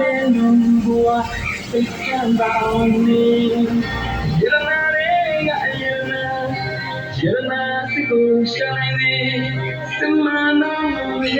တဲ့လူဘဝသိချမ်းသာနေရနာရဲ့အရင်နာရနာစကိုရှာနေစမနာမူရ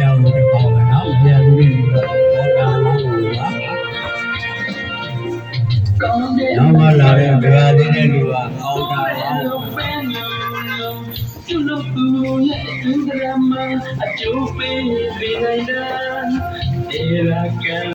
ရားကိုတစ်ပေါက်ပဲနော်။တရားလူတွေကတော့ဘောတာမောင်းလို့ပါ။နောက်မှလာတဲ့ဗရာသေးတဲ့လူကအောက်တာမော Drama, I do believe in I love.